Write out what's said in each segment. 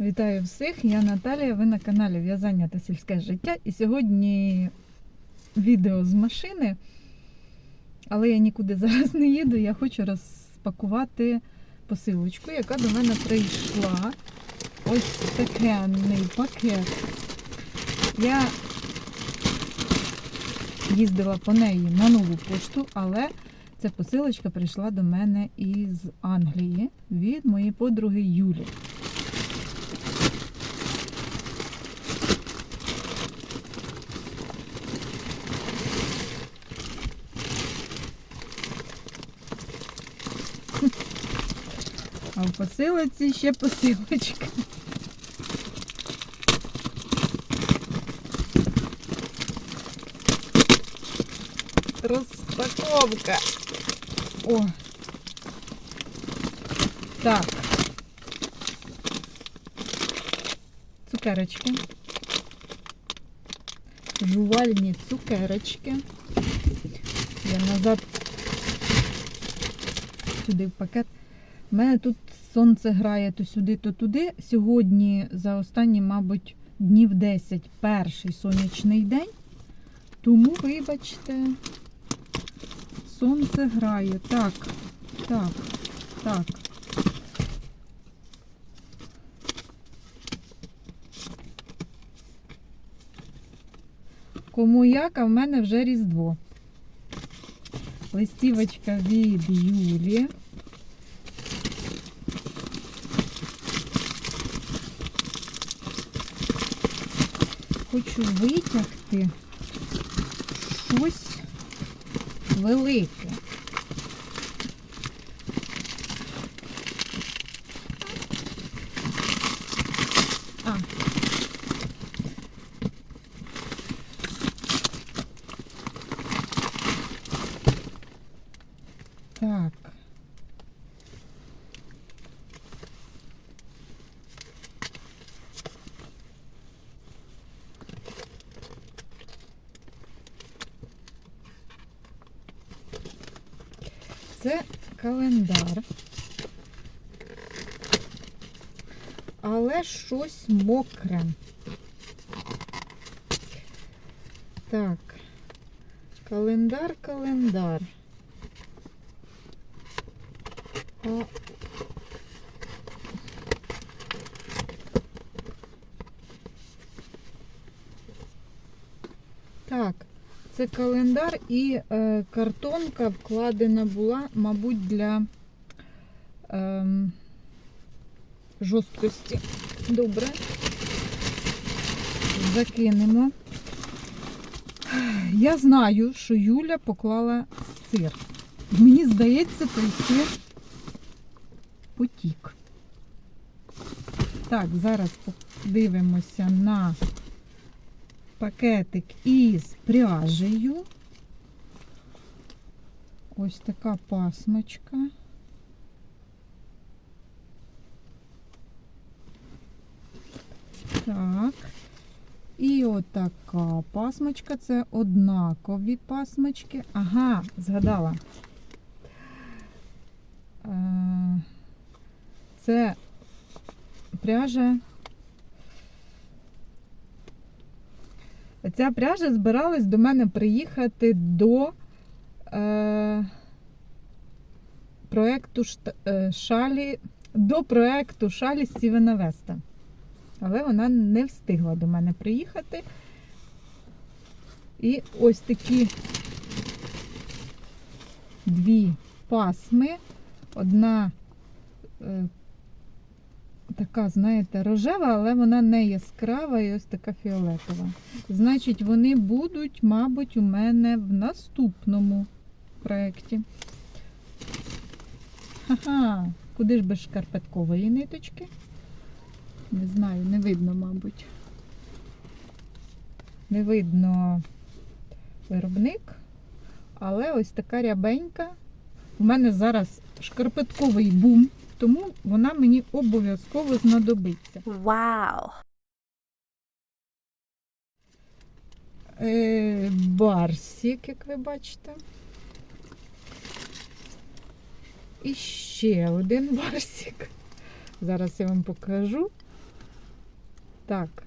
Вітаю всіх! Я Наталія. Ви на каналі В'язання та сільське життя. І сьогодні відео з машини. Але я нікуди зараз не їду. Я хочу розпакувати посилочку, яка до мене прийшла. Ось такенний пакет. Я їздила по неї на нову пошту, але ця посилочка прийшла до мене із Англії від моєї подруги Юлі. В посилці ще посилочка. Розпаковка. О. Так. Цукерочки. Жувальні цукерочки. Я назад сюди в пакет. У мене тут сонце грає то сюди, то туди. Сьогодні за останні, мабуть, днів 10 перший сонячний день. Тому, вибачте, сонце грає. Так, так, так. Кому як, а в мене вже Різдво. Листівочка від Юлі. Хочу витягти щось велике. А. Так. Це календар. Але щось мокре. Так. Календар, календар. Так, це календар і е, картонка вкладена була, мабуть, для е, жорсткості. Добре. Закинемо. Я знаю, що Юля поклала сир. Мені здається, той сир потік. Так, зараз подивимося на пакетик із пряжею. Ось така пасмочка. Так. І отака пасмочка. Це однакові пасмочки. Ага, згадала. Е, Це пряжа. Ця пряжа збиралась до мене приїхати до е, проекту е, шалі, до проекту шалі Стівена Веста. Але вона не встигла до мене приїхати. І ось такі дві пасми. Одна е, така, знаєте, рожева, але вона не яскрава і ось така фіолетова. Значить, вони будуть, мабуть, у мене в наступному проєкті. Ха-ха, куди ж без шкарпеткової ниточки? Не знаю, не видно, мабуть. Не видно виробник, але ось така рябенька. У мене зараз шкарпетковий бум, тому вона мені обов'язково знадобиться. Wow. Е, барсик, як ви бачите. І ще один барсик. Зараз я вам покажу. Так,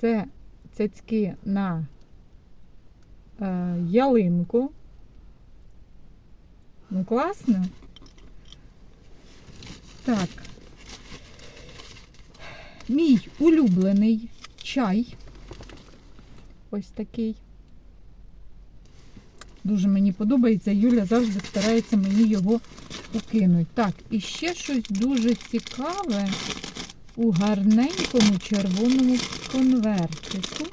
це цяцьки на е, ялинку. Ну, класно. Так. Мій улюблений чай. Ось такий. Дуже мені подобається. Юля завжди старається мені його укинути. Так, і ще щось дуже цікаве у гарненькому червоному конвертику.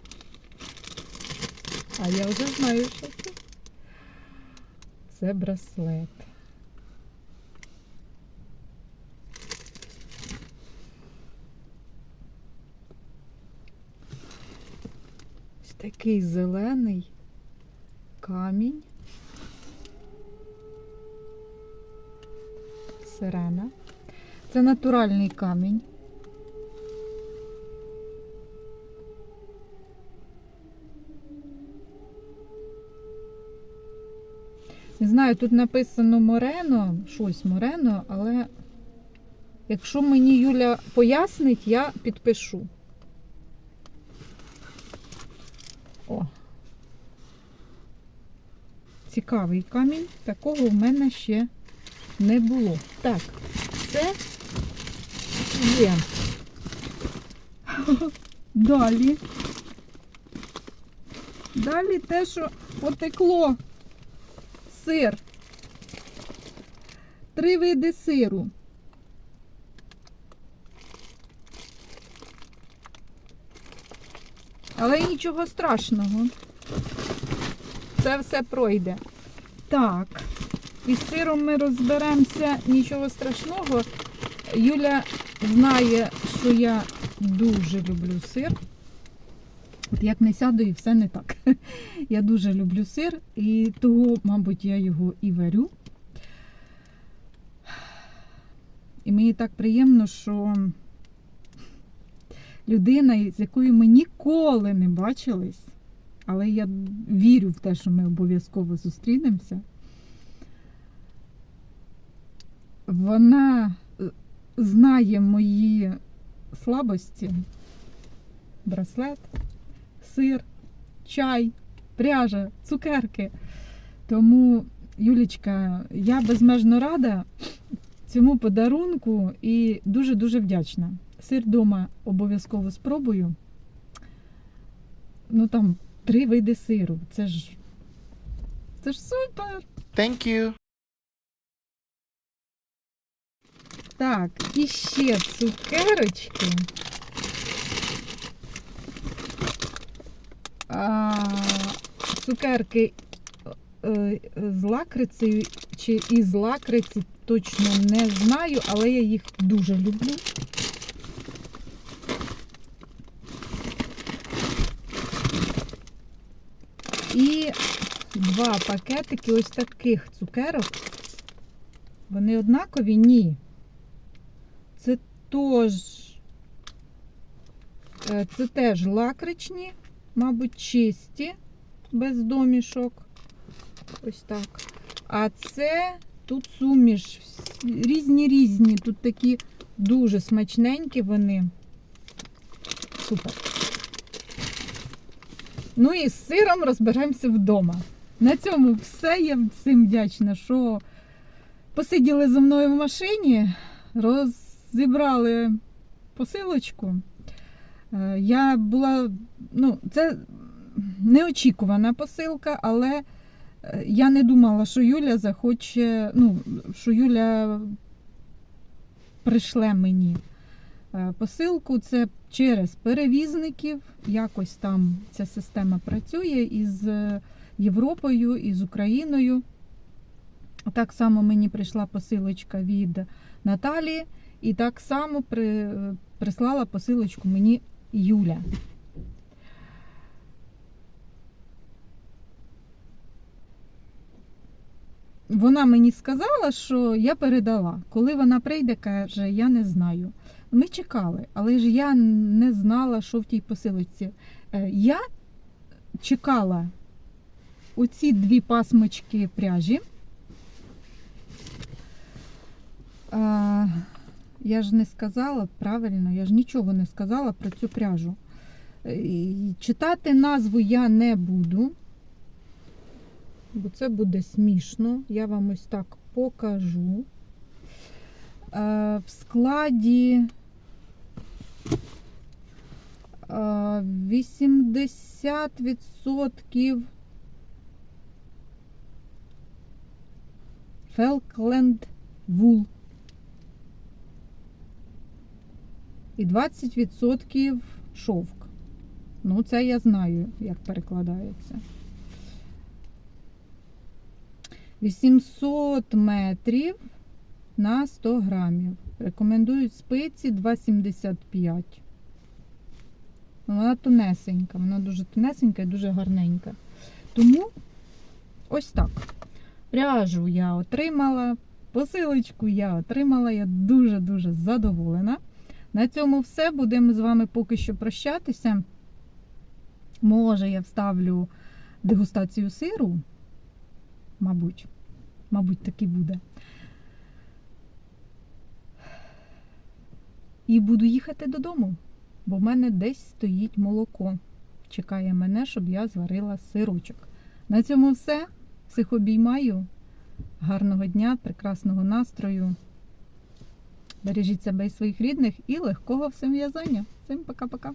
А я вже знаю, що це. Це браслет. Такий зелений камінь. Сирена. Це натуральний камінь. Не знаю, тут написано Морено, щось Морено, але якщо мені Юля пояснить, я підпишу. О. Цікавий камінь. Такого в мене ще не було. Так, це є. Далі. Далі те, що потекло. Сир. Три види сиру. Але нічого страшного. Це все пройде. Так, із сиром ми розберемося, нічого страшного. Юля знає, що я дуже люблю сир. От як не сяду, і все не так. Я дуже люблю сир, і того, мабуть, я його і варю. І мені так приємно, що людина, з якою ми ніколи не бачились, але я вірю в те, що ми обов'язково зустрінемося. Вона е, знає мої слабості, браслет, сир, чай, пряжа, цукерки. Тому, Юлічка, я безмежно рада цьому подарунку і дуже-дуже вдячна. Сир вдома обов'язково спробую. Ну там три види сиру. Це ж. Це ж супер! Thank you. Так, і ще цукерочки. А, цукерки е, з лакрицею чи із лакриці точно не знаю, але я їх дуже люблю. Два пакетики ось таких цукерок. Вони однакові? Ні. Це теж, е, це теж лакричні, мабуть, чисті, без домішок. Ось так. А це тут суміш. Різні різні. Тут такі дуже смачненькі вони. Супер. Ну і з сиром розберемося вдома. На цьому все. Я всім вдячна, що посиділи зі мною в машині, розібрали посилочку. Е, Я була, ну, це неочікувана посилка, але е, я не думала, що Юля захоче, ну, що Юля прийшле мені посилку. Це через перевізників. Якось там ця система працює із е, Європою, із Україною. Так само мені прийшла посилочка від Наталії, і так само при, прислала посилочку мені Юля. Вона мені сказала, що я передала. Коли вона прийде, каже, я не знаю. Ми чекали, але ж я не знала, що в тій посилочці. Е, Я чекала оці дві пасмочки пряжі. Я ж не сказала правильно, я ж нічого не сказала про цю пряжу. Е, Читати назву я не буду, бо це буде смішно. Я вам ось так покажу. Е, В складі 80% Falkland Wool. І 20% шовк. Ну, це я знаю, як перекладається. 800 метрів на 100 грамів. Рекомендують спиці 2,75. Ну, Вона тонесенька, вона дуже тонесенька і дуже гарненька. Тому ось так. Пряжу я отримала, посилочку я отримала, я дуже-дуже задоволена. На цьому все. Будемо з вами поки що прощатися. Може, я вставлю дегустацію сиру. Мабуть, мабуть, так і буде. І буду їхати додому, бо в мене десь стоїть молоко. Чекає мене, щоб я зварила сирочок. На цьому все. Всіх обіймаю. Гарного дня, прекрасного настрою. Бережіть себе і своїх рідних і легкого всім в'язання. Всім пока-пока.